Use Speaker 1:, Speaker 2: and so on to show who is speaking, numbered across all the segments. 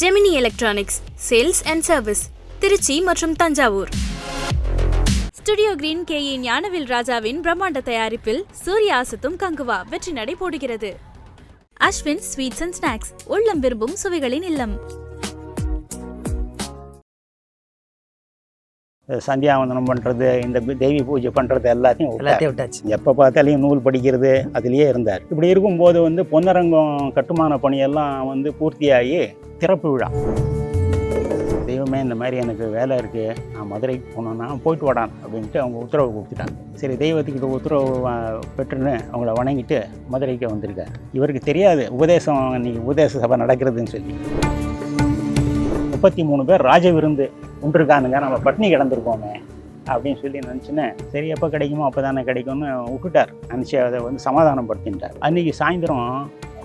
Speaker 1: Gemini electronics sales and service Trichy மற்றும் Thanjavur. Studio green K A Gnanavel ராஜாவின் பிரம்மாண்ட தயாரிப்பில் சூர்யா அசத்தும் கங்குவா வெற்றி நடை போடுகிறது. அஸ்வின் ஸ்வீட்ஸ் அண்ட் ஸ்நாக்ஸ் உள்ளம் விரும்பும் சுவைகளின் இல்லம்.
Speaker 2: சந்தியாவந்தனம் பண்ணுறது இந்த தெய்வ பூஜை பண்ணுறது எல்லாத்தையும்.
Speaker 3: எல்லாத்தையும் விட்டாச்சு.
Speaker 2: எப்போ பார்த்தாலையும் நூல் படிக்கிறது அதுலேயே இருந்தார். இப்படி இருக்கும்போது வந்து பொன்னரங்கம் கட்டுமான பணியெல்லாம் வந்து பூர்த்தியாகி திறப்பு விழா. தெய்வமே இந்த மாதிரி எனக்கு வேலை இருக்குது நான் மதுரைக்கு போகணுன்னா போயிட்டு வாடான் அப்படின்ட்டு அவங்க உத்தரவு கொடுத்துட்டாங்க. சரி தெய்வத்துக்கிட்ட உத்தரவு பெற்றுன்னு அவங்கள வணங்கிட்டு மதுரைக்கு வந்திருக்கார். இவருக்கு தெரியாது உபதேசம் இன்னைக்கு உபதேச சபை நடக்கிறதுன்னு சொல்லி. முப்பத்தி மூணு பேர் ராஜ விருந்து உண்டிருக்கானுங்க நம்ம பட்னி கிடந்திருக்கோமே அப்படின்னு சொல்லி நினச்சினேன். சரி எப்போ கிடைக்குமோ அப்போ தானே கிடைக்கும்னு விட்டுட்டார் நினச்சி அதை வந்து சமாதானப்படுத்திட்டார் அன்றைக்கி சாயந்தரம்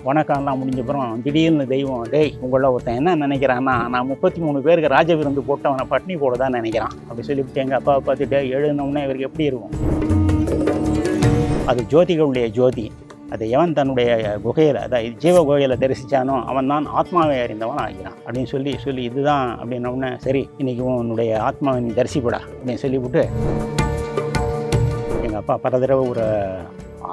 Speaker 2: வணக்கம்லாம் முடிஞ்சப்புறம் திடீர்னு தெய்வம் டேய் உங்கள ஒருத்தன் என்ன நினைக்கிறான்னா நான் முப்பத்தி மூணு பேருக்கு ராஜ விருந்து போட்டு பட்னி போட தான் நினைக்கிறான். அப்படி சொல்லிவிட்டு எங்கள் அப்பாவை பார்த்துட்டு எழுதினோடனே இவருக்கு எப்படி இருக்கும்? அது ஜோதிகளுடைய ஜோதி. அது எவன் தன்னுடைய குகையில் அதாவது ஜீவ குகையில் தரிசித்தானோ அவன் தான் ஆத்மாவை அறிந்தவன் ஆகிறான் அப்படின்னு சொல்லி சொல்லி இதுதான் அப்படின்னோடனே சரி இன்றைக்கி உன்னுடைய ஆத்மாவை நீ தரிசிப்படா அப்படின்னு சொல்லிவிட்டு எங்கள் அப்பா பல தடவை ஒரு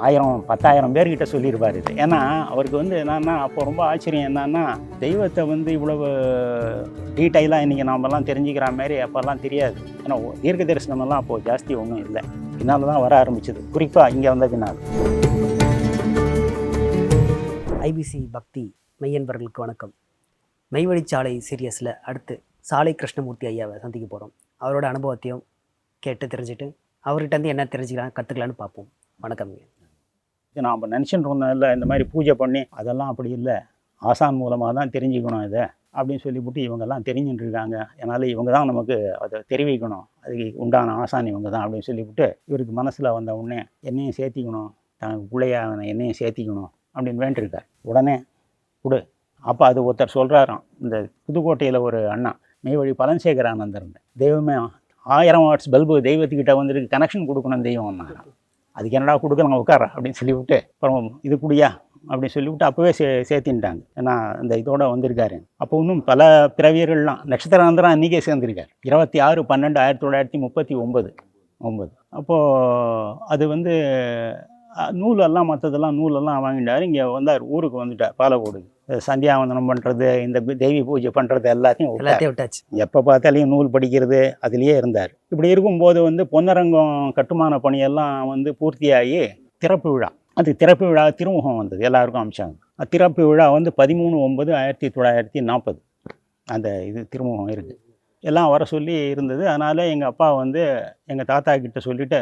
Speaker 2: ஆயிரம் பத்தாயிரம் பேர்கிட்ட சொல்லியிருப்பார் இது. ஏன்னா அவருக்கு வந்து என்னன்னா அப்போ ரொம்ப ஆச்சரியம் என்னன்னா தெய்வத்தை வந்து இவ்வளவு டீட்டெயிலாக இன்றைக்கி நாமெல்லாம் தெரிஞ்சுக்கிற மாதிரி அப்போல்லாம் தெரியாது. ஏன்னா தீர்க்க தரிசனமெல்லாம் அப்போது ஜாஸ்தி ஒன்றும் இல்லை. இதனால தான் வர ஆரம்பிச்சது. குறிப்பாக இங்கே வந்த பின்னால்.
Speaker 3: ஐபிசி பக்தி மெய்யன்பர்களுக்கு வணக்கம். மெய்வழிச்சாலை சீரியஸில் அடுத்து சாலை கிருஷ்ணமூர்த்தி ஐயாவை சந்திக்க போகிறோம் அவரோட அனுபவத்தையும் கேட்டு தெரிஞ்சுட்டு அவர்கிட்ட வந்து என்ன தெரிஞ்சுக்கலாம் கற்றுக்கலான்னு பார்ப்போம். வணக்கம்
Speaker 2: இது நாம் நினச்சிட்டு இருந்ததில்ல இந்த மாதிரி பூஜை பண்ணி அதெல்லாம் அப்படி இல்லை. ஆசான் மூலமாக தான் தெரிஞ்சுக்கணும் இதை அப்படின்னு சொல்லிவிட்டு இவங்கெல்லாம் தெரிஞ்சுட்டு இருக்காங்க. அதனால் இவங்க தான் நமக்கு அதை தெரிவிக்கணும். அதுக்கு உண்டான ஆசான் இவங்க தான் அப்படின்னு சொல்லிவிட்டு இவருக்கு மனசில் வந்த உடனே என்னையும் சேர்த்திக்கணும். தனக்கு பிள்ளையாக என்னையும் சேர்த்திக்கணும் அப்படின்னு வேண்டியிருக்கார். உடனே கொடு. அப்போ அது ஒருத்தர் சொல்கிறாராம் இந்த புதுக்கோட்டையில் ஒரு அண்ணா மெய்வழி ஆனந்தர்னு தெய்வமே ஆயிரம் வாட்ஸ் பல்பு தெய்வத்துக்கிட்ட வந்துருக்கு கனெக்ஷன் கொடுக்கணும் தெய்வம் அதுக்கு என்னடா கொடுக்குறாங்க உட்கார அப்படின்னு சொல்லிவிட்டு அப்புறம் இது குடியா? அப்படின்னு சொல்லிவிட்டு அப்போவே சே சேர்த்தின்ட்டாங்க. ஏன்னா அந்த இதோட வந்திருக்காரு. அப்போ இன்னும் பல பிறவியர்கள்லாம் நட்சத்திராந்திரம் அன்றைக்கே சேர்ந்திருக்கார். இருபத்தி ஆறு பன்னெண்டு ஆயிரத்தி தொள்ளாயிரத்தி முப்பத்தி ஒம்பது ஒம்பது அப்போது அது வந்து நூலெல்லாம் மற்றதெல்லாம் நூலெல்லாம் வாங்கிட்டார். இங்கே வந்தார் ஊருக்கு வந்துட்டார் பாலக்கோடுக்கு சந்தியாவந்தனம் பண்ணுறது இந்த தெய்வ பூஜை பண்ணுறது எல்லாத்தையும்.
Speaker 3: எல்லாத்தையும் விட்டாச்சு.
Speaker 2: எப்போ பார்த்தாலையும் நூல் படிக்கிறது அதுலேயே இருந்தார். இப்படி இருக்கும்போது வந்து பொன்னரங்கம் கட்டுமான பணியெல்லாம் வந்து பூர்த்தியாகி திறப்பு விழா. அது திறப்பு விழா திருமுகம் வந்தது எல்லாருக்கும் அமிச்சாங்க. திறப்பு விழா வந்து பதிமூணு ஒம்பது ஆயிரத்தி தொள்ளாயிரத்தி நாற்பது. அந்த இது திருமுகம் இருக்குது எல்லாம் வர சொல்லி இருந்தது. அதனால் எங்கள் அப்பா வந்து எங்கள் தாத்தா கிட்ட சொல்லிவிட்டு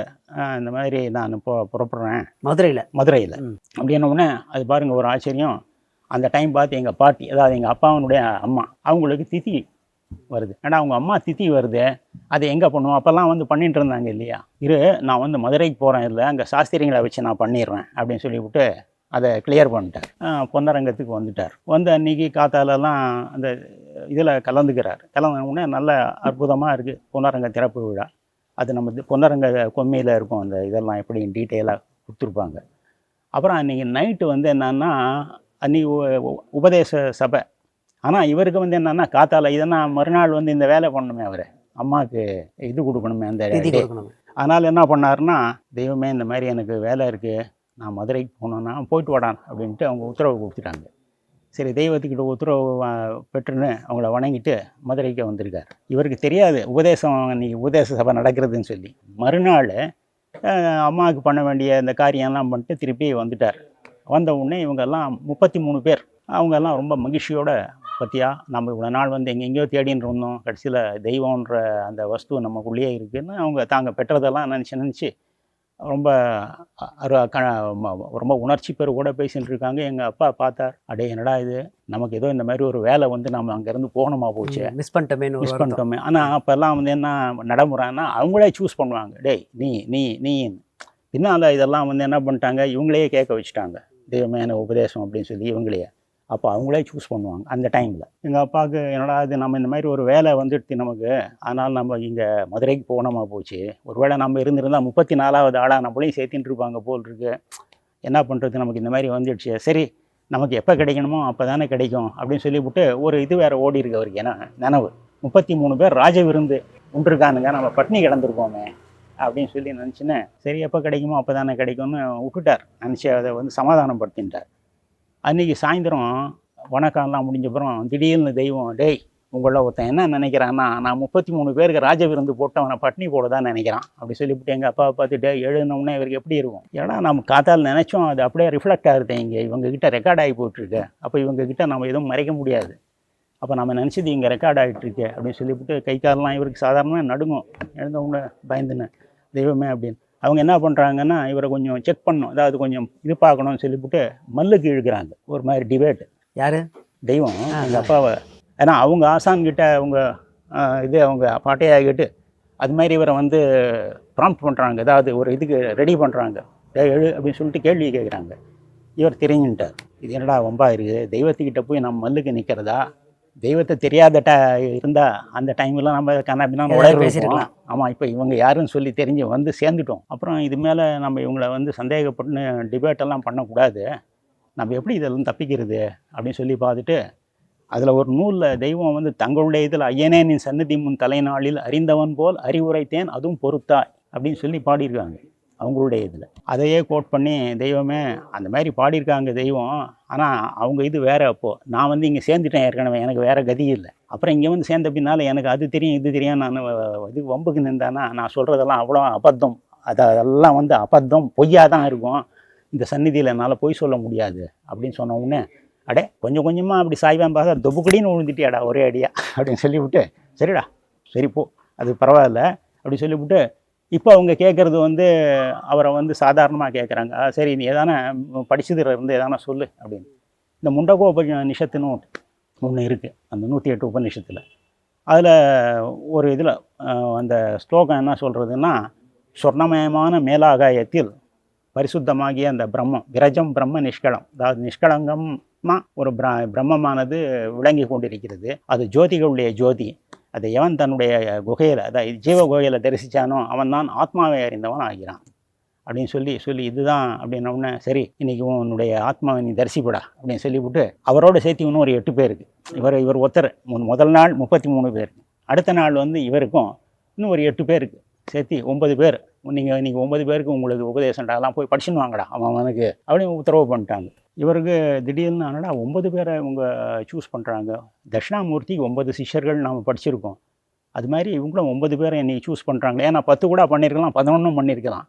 Speaker 2: இந்த மாதிரி நான் இப்போ புறப்படுறேன்.
Speaker 3: மதுரையில்.
Speaker 2: மதுரையில். அப்படின்ன உடனே அது பாருங்கள் ஒரு ஆச்சரியம். அந்த டைம் பார்த்து எங்கள் பாட்டி அதாவது எங்கள் அப்பாவுடைய அம்மா அவங்களுக்கு திதி வருது. ஏன்னா அவங்க அம்மா திதி வருது. அதை எங்கே பண்ணுவோம் அப்போல்லாம் வந்து பண்ணிட்டு இருந்தாங்க இல்லையா? இரு நான் வந்து மதுரைக்கு போகிறேன் இல்லை அங்கே சாஸ்திரிங்களை வச்சு நான் பண்ணிடுறேன். அப்படின்னு சொல்லிவிட்டு அதை கிளியர் பண்ணிட்டார். பொன்னரங்கத்துக்கு வந்துட்டார். வந்த அன்னைக்கு காத்தாலெல்லாம் அந்த இதில் கலந்துக்கிறார். கலந்த உடனே நல்ல அற்புதமாக இருக்குது பொன்னரங்க திறப்பு விழா. அது நம்ம பொன்னரங்க கொம்மியில் இருக்கும் அந்த இதெல்லாம் எப்படி டீட்டெயிலாக கொடுத்துருப்பாங்க. அப்புறம் அன்றைக்கி நைட்டு வந்து என்னன்னா அன்றைக்கி உபதேச சபை. ஆனால் இவருக்கு வந்து என்னன்னா காத்தால இதெல்லாம் மறுநாள் வந்து இந்த வேலை பண்ணணுமே அவர். அம்மாவுக்கு இது கொடுக்கணுமே அந்த அதனால் என்ன பண்ணாருன்னா தெய்வமே இந்த மாதிரி எனக்கு வேலை இருக்குது நான் மதுரைக்கு போகணுன்னா போயிட்டு வாடான் அப்படின்ட்டு அவங்க உத்தரவு கொடுத்துட்டாங்க. சரி தெய்வத்துக்கிட்ட உத்தரவு பெற்றுன்னு அவங்கள வணங்கிட்டு மதுரைக்கு வந்திருக்கார். இவருக்கு தெரியாது உபதேசம் இன்றைக்கி உபதேச சபை நடக்கிறதுன்னு சொல்லி. மறுநாள் அம்மாவுக்கு பண்ண வேண்டிய இந்த காரியம்லாம் பண்ணிட்டு திருப்பி வந்துட்டார். வந்த உடனே இவங்கெல்லாம் முப்பத்தி மூணு பேர். அவங்கெல்லாம் ரொம்ப மகிழ்ச்சியோட பற்றியா நம்ம இவ்வளோ நாள் வந்து எங்கெங்கேயோ தேடின்னு இருந்தோம். கடைசியில் தெய்வம்ன்ற அந்த வஸ்து நமக்குள்ளேயே இருக்குதுன்னு அவங்க தாங்க பெற்றதெல்லாம் நினச்சி நினச்சி ரொம்ப ரொம்ப உணர்ச்சி பெருகூட பேசிட்டு இருக்காங்க. எங்கள் அப்பா பார்த்தார் அடே என்னடா இது? நமக்கு ஏதோ இந்த மாதிரி ஒரு வேலை வந்து நம்ம அங்கேருந்து போகணுமா போச்சு?
Speaker 3: மிஸ் பண்ணிட்டோமேன்னு ஒரு
Speaker 2: மிஸ். பண்ணிட்டோமே. ஆனால் அப்போல்லாம் வந்து என்ன நடைமுறைன்னா அவங்களே சூஸ் பண்ணுவாங்க. டேய் நீ நீ நீன்னு பின்னால் இதெல்லாம் வந்து என்ன பண்ணிட்டாங்க? இவங்களையே கேட்க வச்சுட்டாங்க. தெய்வமான உபதேசம் அப்படின்னு சொல்லி இவங்களையே. அப்போ அவங்களே சூஸ் பண்ணுவாங்க அந்த டைமில் எங்கள் அப்பாவுக்கு என்னடா இது நம்ம இந்த மாதிரி ஒரு வேலை வந்துடுச்சு நமக்கு. அதனால் நம்ம இங்கே மதுரைக்கு போனோமா போச்சு. ஒரு வேளை நம்ம இருந்திருந்தால் முப்பத்தி நாலாவது ஆளாக நம்மளையும் சேர்த்துட்டு இருப்பாங்க போல் இருக்கு. என்ன பண்ணுறது நமக்கு இந்த மாதிரி வந்துடுச்சு. சரி நமக்கு எப்போ கிடைக்கணுமோ அப்போ தானே கிடைக்கும் அப்படின்னு சொல்லிவிட்டு ஒரு இது வேறு ஓடி இருக்கு அவருக்கு. ஏன்னா நினவு. முப்பத்தி மூணு பேர் ராஜ விருந்து உண்டிருக்கானுங்க நம்ம பட்னி கிடந்திருக்கோமே அப்படின்னு சொல்லி நினச்சினேன் சரி எப்போ கிடைக்குமோ அப்போ தானே கிடைக்கும்னு விட்டுட்டார். நினச்சி அதை வந்து சமாதானப்படுத்திட்டார். அன்றைக்கி சாயந்தரம் வணக்கம்லாம் முடிஞ்சப்புறம் திடீர்னு தெய்வம் டேய் உங்களில் ஒருத்தன் என்ன நினைக்கிறான்னா நான் முப்பத்தி மூணு பேருக்கு ராஜ விருந்து போட்டு அவனை பட்னி போட தான் நினைக்கிறான். அப்படி சொல்லிவிட்டு எங்கள் அப்பாவை பார்த்துட்டு எழுதினோம்னா இவருக்கு எப்படி இருக்கும்? ஏன்னா நம்ம காத்தால் நினச்சோம் அது அப்படியே ரிஃப்ளெக்ட் ஆகுது இங்கே இவங்க கிட்ட ரெக்கார்ட் ஆகி போயிட்டுருக்கு. அப்போ இவங்ககிட்ட நம்ம எதுவும் மறைக்க முடியாது. அப்போ நம்ம நினச்சது இங்கே ரெக்கார்ட் ஆகிட்டுருக்கு அப்படின்னு சொல்லிவிட்டு கை காலெலாம் இவருக்கு சாதாரணமாக நடுங்கும். எழுந்தவங்க பயந்துன்னு. தெய்வமே அப்படின்னு. அவங்க என்ன பண்ணுறாங்கன்னா இவரை கொஞ்சம் செக் பண்ணணும். அதாவது கொஞ்சம் இது பார்க்கணும்னு சொல்லிவிட்டு மல்லுக்கு இழுக்கிறாங்க ஒரு மாதிரி டிபேட்
Speaker 3: யாரு?
Speaker 2: தெய்வம். எங்கள் அப்பாவை. ஏன்னா அவங்க ஆசான் கிட்ட அவங்க இது அவங்க பாட்டையாகிட்டு அது மாதிரி இவரை வந்து ப்ராம்ப்ட் பண்ணுறாங்க ஏதாவது ஒரு இதுக்கு ரெடி பண்ணுறாங்க எழு அப்படின்னு சொல்லிட்டு கேள்வி கேட்குறாங்க. இவர் தெரிஞ்சுட்டார். இது என்னடா வம்பா இருக்குது தெய்வத்துக்கிட்ட போய் நம்ம மல்லுக்கு நிற்கிறதா தெய்வத்தை தெரியாத ட இருந்தால் அந்த டைமில் நம்ம கண்ணாபின்னா
Speaker 3: ஏதாவது பேசியிருக்கலாம்.
Speaker 2: ஆமாம் இப்போ இவங்க யாருன்னு சொல்லி தெரிஞ்சு வந்து சேர்ந்துட்டோம். அப்புறம் இது மேலே நம்ம இவங்களை வந்து சந்தேகப்பட்டு டிபேட் எல்லாம் பண்ணக்கூடாது. நம்ம எப்படி இதெல்லாம் தப்பிக்கிறது அப்படின்னு சொல்லி பார்த்துட்டு அதில் ஒரு நூலில் தெய்வம் வந்து தங்களுடைய இதில் ஐயனே நீ சன்னதி முன் தலைநாளில் அறிந்தவன் போல் அறிவுரைத்தேன் அதுவும் பொறுத்தாய் அப்படின்னு சொல்லி பாடியிருக்காங்க. அவங்களுடைய இதில். அதையே கோட் பண்ணி தெய்வமே அந்த மாதிரி பாடியிருக்காங்க தெய்வம். ஆனால் அவங்க இது வேற அப்போது நான் வந்து இங்கே சேர்ந்துட்டேன் ஏற்கனவே எனக்கு வேறு கதி இல்லை. அப்புறம் இங்கே வந்து சேர்ந்த பின்னால் எனக்கு அது தெரியும் இது தெரியும். நான் இது வம்புக்கு நின்றானா நான் சொல்கிறதெல்லாம் அவ்வளோ அபத்தம். அது அதெல்லாம் வந்து அபத்தம். பொய்யாக தான் இருக்கும். இந்த சந்நிதியில் என்னால் பொய் சொல்ல முடியாது அப்படின்னு சொன்ன உடனே அடே கொஞ்சம் கொஞ்சமாக அப்படி சாய்வான் பார்த்தா தொப்புக்கடின்னு விழுந்துட்டியாடா ஒரே அடியா அப்படின்னு சொல்லிவிட்டு சரிடா சரி போ அது பரவாயில்ல அப்படி சொல்லிவிட்டு இப்போ அவங்க கேட்குறது வந்து அவரை வந்து சாதாரணமாக கேட்குறாங்க சரி நீ எதானே படிச்சதுல இருந்து எதான சொல்லு அப்படின்னு. இந்த முண்டகோ நிஷத்துன்னு ஒன்று இருக்குது அந்த நூற்றி எட்டு உபநிஷத்தில். அதில் ஒரு இதில் அந்த ஸ்லோகம் என்ன சொல்கிறதுன்னா சொர்ணமயமான மேலாகாயத்தில் பரிசுத்தமாகிய அந்த பிரம்மம் விரஜம் பிரம்ம நிஷ்களம் அதாவது நிஷ்களங்கமாக ஒரு பிர பிரம்மமானது விளங்கி கொண்டிருக்கிறது. அது ஜோதிகளுடைய ஜோதி. அதை எவன் தன்னுடைய குகையில் அதாவது ஜீவ குகையில் தரிசித்தானோ அவன் தான் ஆத்மாவை அறிந்தவன் ஆகிறான். அப்படின்னு சொல்லி சொல்லி இதுதான் அப்படின்ன உடனே சரி இன்றைக்கி உன்னுடைய ஆத்மாவை நீ தரிசிப்படா அப்படின்னு சொல்லிவிட்டு அவரோட சேர்த்து இன்னும் ஒரு எட்டு பேருக்கு. இவர் இவர் ஒருத்தர் முன் முதல் நாள் முப்பத்தி மூணு பேர். அடுத்த நாள் வந்து இவருக்கும் இன்னும் ஒரு எட்டு பேருக்கு சேர்த்து ஒன்பது பேர். நீங்கள் நீங்கள் ஒன்பது பேருக்கு உங்களுக்கு உபதேசம்டா எல்லாம் போய் படிச்சுன்னு வாங்கடா அவன் அவனுக்கு அப்படின்னு உத்தரவு பண்ணிட்டாங்க. இவருக்கு திடீர்னு ஆனடா ஒன்பது பேரை இவங்க சூஸ் பண்ணுறாங்க தட்சிணாமூர்த்திக்கு ஒன்பது சிஷ்யர்கள் நாம் படிச்சிருக்கோம். அது மாதிரி இவங்களும் ஒன்பது பேரை என்னை சூஸ் பண்ணுறாங்களே ஏன்னா பத்து கூட பண்ணியிருக்கலாம் பதினொன்றும் பண்ணியிருக்கலாம்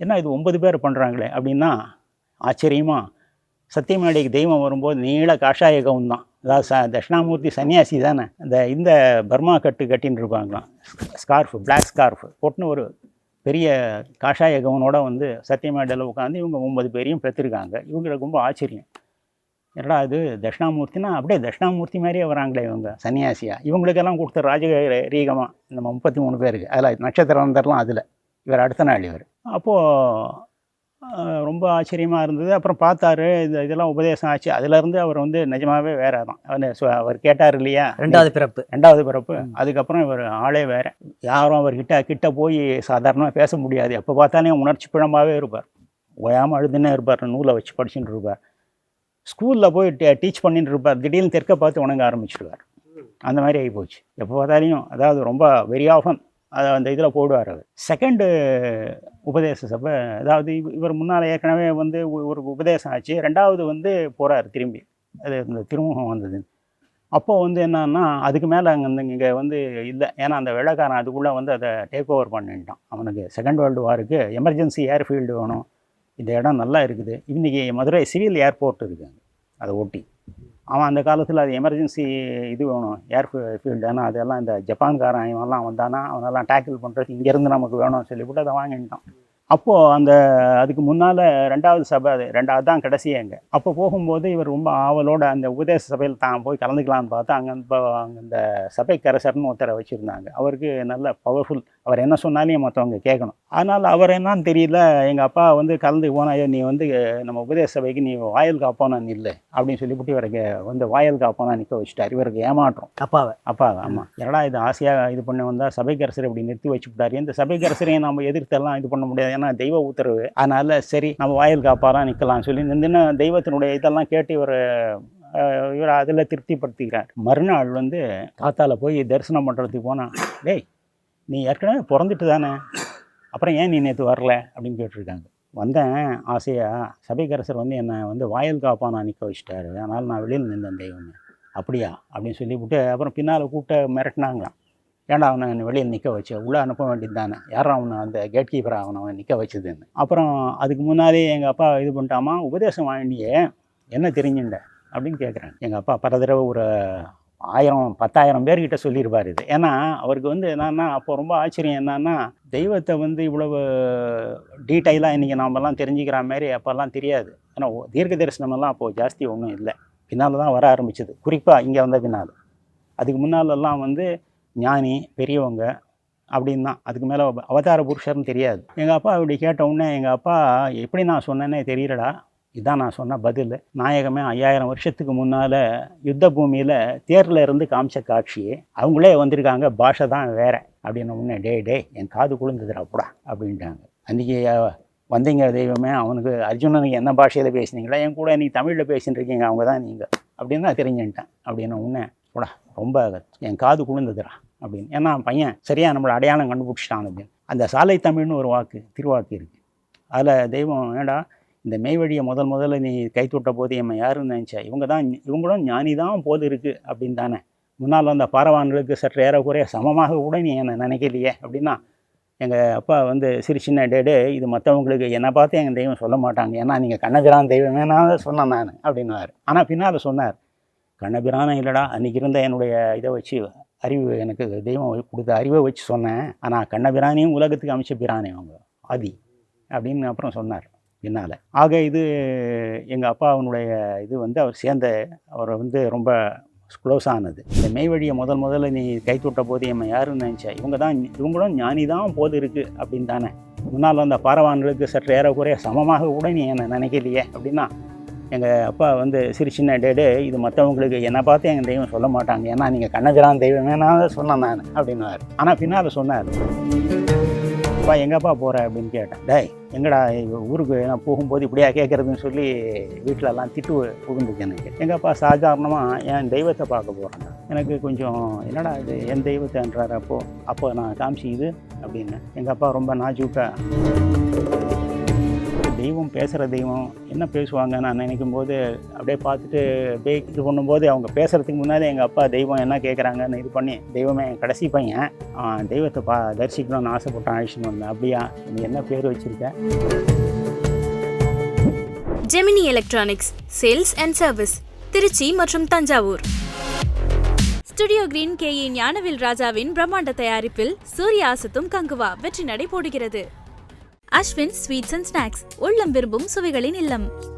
Speaker 2: ஏன்னா இது ஒன்பது பேர் பண்ணுறாங்களே அப்படின்னா ஆச்சரியமாக சத்தியமேடைக்கு தெய்வம் வரும்போது நீள காஷாய கவுன் தான் அதாவது ச தட்சிணாமூர்த்தி சன்னியாசி தானே? இந்த இந்த பர்மா கட்டு கட்டின்னு இருப்பாங்களாம். ஸ்கார்ஃப் பிளாக் ஸ்கார்ஃப் போட்டுன்னு ஒரு பெரிய காஷாய கவனோட வந்து சத்தியமேடையில் உட்காந்து இவங்க ஒன்பது பேரையும் பெற்றிருக்காங்க. இவங்களுக்கு ரொம்ப ஆச்சரியம். என்னடா இது தட்சிணாமூர்த்தினா? அப்படியே தட்சிணாமூர்த்தி மாதிரியே வராங்களே இவங்க சன்னியாசியா. இவங்களுக்கெல்லாம் கொடுத்த ராஜரீகமாக நம்ம முப்பத்தி மூணு பேருக்கு. அதில் நட்சத்திரம் அதில். இவர் அடுத்த நாள் இவர். அப்போது ரொம்ப ஆச்சரியமாக இருந்தது. அப்புறம் பார்த்தாரு இது இதெல்லாம் உபதேசம் ஆச்சு. அதுலேருந்து அவர் வந்து நிஜமாவே வேற தான் அவர் அவர் கேட்டார் இல்லையா?
Speaker 3: ரெண்டாவது பிறப்பு.
Speaker 2: ரெண்டாவது பிறப்பு. அதுக்கப்புறம் இவர் ஆளே வேற. யாரும் அவர்கிட்ட கிட்ட போய் சாதாரணமாக பேச முடியாது. எப்போ பார்த்தாலும் உணர்ச்சி பிழம்பாவே இருப்பார். ஓயாமல் அழுதுன்னே இருப்பார். நூலை வச்சு படிச்சுட்டு இருப்பார். ஸ்கூலில் போய் டீச் பண்ணிட்டு இருப்பார். திடீர்னு தெற்க பார்த்து உணங்க ஆரம்பிச்சிடுவார் அந்த மாதிரி ஆகி போச்சு. எப்போ பார்த்தாலையும் அதாவது ரொம்ப வெரி ஆஃபன் அதை அந்த இதில் போடுவார் அவர். செகண்டு உபதேச சபை அதாவது இவர் முன்னால் ஏற்கனவே வந்து ஒரு உபதேசம் ஆச்சு. ரெண்டாவது வந்து போகிறார் திரும்பி. அது இந்த திருமுகம் வந்தது. அப்போது வந்து என்னன்னா அதுக்கு மேலே அங்கே இங்கே வந்து இல்லை. ஏன்னா அந்த வெள்ளக்காரன் அதுக்குள்ளே வந்து அதை டேக் ஓவர் பண்ணிட்டான். அவனுக்கு செகண்ட் வேர்ல்டு வாருக்கு எமர்ஜென்சி ஏர்ஃபீல்டு வேணும். இந்த இடம் நல்லா இருக்குது. இன்றைக்கி மதுரை சிவில் ஏர்போர்ட் இருக்குது அதை ஒட்டி அவன் அந்த காலத்தில் அது எமர்ஜென்சி இது வேணும் ஏர் ஃபீல்டு ஏன்னா அதெல்லாம் இந்த ஜப்பான்காரன் இவன்லாம் வந்தானா அவனெல்லாம் டேக்கிள் பண்ணுறதுக்கு இங்கேருந்து நமக்கு வேணும்னு சொல்லிவிட்டு அதை வாங்கிட்டான் அப்போது அந்த அதுக்கு முன்னால் ரெண்டாவது சபை அது ரெண்டாவது தான் கடைசி அங்கே. அப்போ போகும்போது இவர் ரொம்ப ஆவலோட அந்த உபதேச சபையில் தான் போய் கலந்துக்கலான்னு பார்த்தா அங்கே இப்போ அங்கே இந்த சபைக்கரசர்னு ஒருத்தரை வச்சுருந்தாங்க. அவருக்கு நல்ல பவர்ஃபுல் அவர் என்ன சொன்னாலையும் மற்றவங்க கேட்கணும். அதனால் அவர் என்னன்னு தெரியல எங்கள் அப்பா வந்து கலந்து போனாயோ நீ வந்து நம்ம உபதேச சபைக்கு நீ வாயில் காப்போனா நில்லு அப்படின்னு சொல்லிவிட்டு இவருக்கு வந்து வாயில் காப்போனா நிற்க வச்சுட்டார். இவருக்கு ஏமாற்றம்.
Speaker 3: அப்பாவை.
Speaker 2: அப்பா ஆமாம் என்னடா இது ஆசையாக இது பண்ண வந்தால் சபைக்கரசர் இப்படி நிறுத்தி வச்சுவிட்டாரு இந்த சபைக்கரசரையும் நம்ம எதிர்த்தெல்லாம் இது பண்ண முடியாது. ஏன்னா தெய்வ உத்தரவு. அதனால் சரி நம்ம வாயில் காப்பாராக நிற்கலாம் சொல்லி நின்று தெய்வத்தினுடைய இதெல்லாம் கேட்டு இவர் இவர் அதில் திருப்திப்படுத்திக்கிறார். மறுநாள் வந்து காத்தால போய் தரிசனம் பண்ணுறதுக்கு போனால் டேய் நீ ஏற்கனவே பிறந்துட்டு தானே? அப்புறம் ஏன் நீ நேற்று வரல? அப்படின்னு கேட்டிருக்காங்க. வந்தேன் ஆசையாக சபைக்கரசர் வந்து என்னை வந்து வாயில் காப்பா நான் நிற்க வச்சுட்டாரு. அதனால் நான் வெளியில் நின்றேன் தெய்வமே. அப்படியா? அப்படின்னு சொல்லிவிட்டு அப்புறம் பின்னால் கூப்பிட்ட மிரட்டினாங்களாம். ஏன்டா அவனை வெளியில் நிற்க வச்சு? உள்ளே அனுப்ப வேண்டியது தானே யாரும் அவனை? அந்த கேட் கீப்பரை அவனை அவன் நிற்க வச்சதுன்னு. அப்புறம் அதுக்கு முன்னாலே எங்கள் அப்பா இது பண்ணிட்டாமா? உபதேசம் வாங்கியே என்ன தெரிஞ்சுண்ட? அப்படின்னு கேட்குறேன் எங்கள் அப்பா பல தடவை ஒரு ஆயிரம் பத்தாயிரம் பேர்கிட்ட சொல்லியிருப்பார் இது. ஏன்னா அவருக்கு வந்து என்னன்னா அப்போ ரொம்ப ஆச்சரியம் என்னன்னா தெய்வத்தை வந்து இவ்வளவு டீட்டெயிலாக இன்றைக்கி நாமெல்லாம் தெரிஞ்சுக்கிற மாதிரி அப்போல்லாம் தெரியாது. ஏன்னா தீர்க்க தரிசனமெல்லாம் அப்போது ஜாஸ்தி ஒன்றும் இல்லை. பின்னால் தான் வர ஆரம்பிச்சது. குறிப்பாக இங்கே வந்த பின்னால். அதுக்கு முன்னாலெல்லாம் வந்து ஞானி பெரியவங்க அப்படின்னு தான் அதுக்கு மேலே அவதார புருஷர்னு தெரியாது. எங்கள் அப்பா இப்படி கேட்ட உடனே எங்கள் அப்பா எப்படி நான் சொன்னேனே தெரியலடா. இதான் நான் சொன்ன பதில். நாயகமே ஐயாயிரம் வருஷத்துக்கு முன்னால் யுத்த பூமியில் தேரில் இருந்து காமிச்ச காட்சி அவங்களே வந்திருக்காங்க. பாஷை தான் வேறே. அப்படின்னு உடனே டே டே என் காது குளிர்ந்ததுடா கூடா அப்படின்ட்டாங்க. அன்றைக்கி வந்தீங்க தெய்வமே அவனுக்கு அர்ஜுனனுக்கு என்ன பாஷையில் பேசுனீங்களா? என் கூட நீ தமிழில் பேசின்னு இருக்கீங்க அவங்க தான் நீங்கள் அப்படின்னு நான் தெரிஞ்சுட்டேன் அப்படின்னு உடனே போடா ரொம்ப என் காது குளிர்ந்ததுடா அப்படின்னு. ஏன்னா பையன் சரியாக நம்மளை அடையாளம் கண்டுபிடிச்சிட்டான் அப்படின்னு. அந்த சாலை தமிழ்னு ஒரு வாக்கு திருவாக்கு இருக்குது அதில் தெய்வம் ஏடா இந்த மெய்வழியை முதல் முதல்ல நீ கை தொட்ட போது எம்ம யாருன்னு நினச்சா இவங்க தான் இவங்களும் ஞானி தான் போது இருக்குது அப்படின்னு தானே. முன்னால் வந்த பாரவான்களுக்கு சற்று ஏறக்குறைய சமமாக கூட நீ என்னை நினைக்கலையே அப்படின்னா எங்கள் அப்பா வந்து சிறு சின்ன டேடு இது மற்றவங்களுக்கு என்னை பார்த்து எங்கள் தெய்வம் சொல்ல மாட்டாங்க. ஏன்னா நீங்கள் கண்ணபிரான் தெய்வமே நான் சொன்னேன் நான் அப்படின்னாரு. ஆனால் பின்னால் சொன்னார் கண்ணபிரானம் இல்லைடா அன்றைக்கி இருந்த என்னுடைய இதை வச்சு அறிவு எனக்கு தெய்வம் கொடுத்த அறிவை வச்சு சொன்னேன். ஆனால் கண்ணபிரானையும் உலகத்துக்கு அமைச்ச பிரானே அவங்க. ஆதி. அப்படின்னு அப்புறம் சொன்னார் பின்னால் ஆக இது எங்கள் அப்பாவினுடைய இது வந்து அவர் சேர்ந்த அவரை வந்து ரொம்ப க்ளோஸ் ஆனது. இந்த மெய்வழியை முதல் முதல்ல நீ கை தொட்ட போது எம்ம யாருன்னு நினச்சா இவங்க தான் இவங்களும் ஞானி தான் போது இருக்குது அப்படின்னு தானே. முன்னால் வந்த பாரவான்களுக்கு சற்று ஏறக்குறைய சமமாக கூட நீ என்னை நினைக்கலையே அப்படின்னா எங்கள் அப்பா வந்து சிறு சின்ன டேடு இது மற்றவங்களுக்கு என்னை பார்த்து எங்கள் தெய்வம் சொல்ல மாட்டாங்க. ஏன்னா நீங்கள் கண்ணகிரான் தெய்வமே நான் சொன்னேன் நான் அப்படின்னாரு. ஆனால் பின்னால் சொன்னார் அப்பா எங்கப்பா போகிற அப்படின்னு கேட்டேன். டேய் எங்கடா ஊருக்கு நான் போகும்போது இப்படியா கேட்குறதுன்னு சொல்லி வீட்டிலலாம் திட்டு புகுந்துச்சு எனக்கு. எங்கப்பா சாதாரணமாக என் தெய்வத்தை பார்க்க போகிறேன் எனக்கு கொஞ்சம் என்னடா இது என் தெய்வத்தைன்றார் அப்போது அப்போ நான் காமிச்சி இது அப்படின்னு. எங்கள் அப்பா ரொம்ப நாஜூக்காக தெய்வம் பேசுகிற தெய்வம் என்ன பேசுவாங்க நான் நினைக்கும் போது அப்படியே பார்த்துட்டு அப்படியே இது பண்ணும்போது அவங்க பேசுகிறதுக்கு முன்னாடி எங்கள் அப்பா தெய்வம் என்ன கேட்குறாங்கன்னு இது பண்ணி தெய்வமே என் கடைசி பையன் தெய்வத்தை பா தரிசிக்கணும்னு ஆசைப்பட்டேன் அழிச்சுன்னு வந்தேன் அப்படியா? நீ என்ன பேர் வச்சுருக்க?
Speaker 1: Gemini electronics sales and service Trichy மற்றும் Thanjavur. Studio green K A Gnanavel ராஜாவின் பிரம்மாண்ட தயாரிப்பில் சூரிய அசத்தும் கங்குவா வெற்றி நடை போடுகிறது. அஸ்வின் ஸ்வீட்ஸ் அண்ட் ஸ்நாக்ஸ் உள்ளம் விரும்பும் சுவைகளின் இல்லம்.